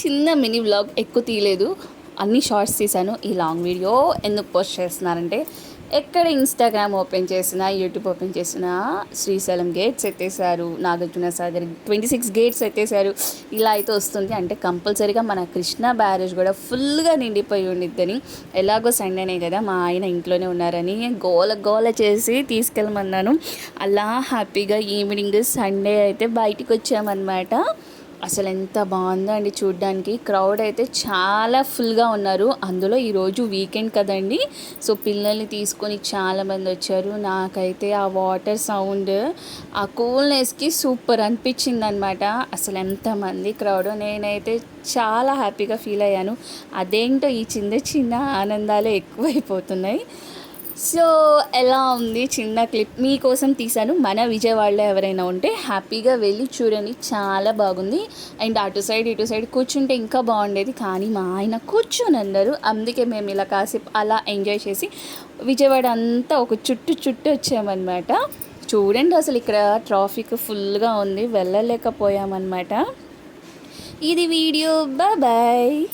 చిన్న mini vlog ఎక్కువ తీయలేదు. అన్ని షార్ట్స్ తీశాను. ఈ లాంగ్ వీడియో ఎందుకు పోస్ట్ చేస్తున్నారంటే ఎక్కడ ఇన్స్టాగ్రామ్ ఓపెన్ చేసినా యూట్యూబ్ ఓపెన్ చేసినా Srisailam gates ఎత్తేసారు Nagarjuna Sagar twenty six gates ఎత్తేసారు ఇలా అయితే వస్తుంది. అంటే కంపల్సరీగా మన కృష్ణా బ్యారేజ్ కూడా ఫుల్గా నిండిపోయి ఉండిద్దని. ఎలాగో సండేనే కదా మా ఆయన ఇంట్లోనే ఉన్నారని గోల గోల చేసి తీసుకెళ్ళమన్నాను. అలా హ్యాపీగా ఈవినింగ్ సండే అయితే బయటికి వచ్చామన్నమాట. అసలు ఎంత బాగుందో అండి చూడ్డానికి. క్రౌడ్ అయితే చాలా ఫుల్గా ఉన్నారు. అందులో ఈరోజు వీకెండ్ కదండి. సో పిల్లల్ని తీసుకొని చాలామంది వచ్చారు. నాకైతే ఆ వాటర్ సౌండ్ ఆ కూల్నెస్కి సూపర్ అనిపించింది అనమాట అసలు ఎంతమంది క్రౌడ్ నేనైతే చాలా హ్యాపీగా ఫీల్ అయ్యాను. అదేంటో ఈ చిన్న చిన్న ఆనందాలు ఎక్కువైపోతున్నాయి. సో ఎలా ఉంది చిన్న క్లిప్? మీకోసం తీశాను. మన విజయవాడలో ఎవరైనా ఉంటే హ్యాపీగా వెళ్ళి చూడండి. చాలా బాగుంది. అండ్ అటు సైడ్ ఇటు సైడ్ కూర్చుంటే ఇంకా బాగుండేది. కానీ మా ఆయన కూర్చొని అన్నారు. అందుకే మేము ఇలా కాసేపు అలా ఎంజాయ్ చేసి విజయవాడ అంతా ఒక చుట్టు చుట్టూ వచ్చామన్నమాట. చూడండి అసలు ఇక్కడ ట్రాఫిక్ ఫుల్గా ఉంది. వెళ్ళలేకపోయామన్నమాట. ఇది వీడియో. బాయ్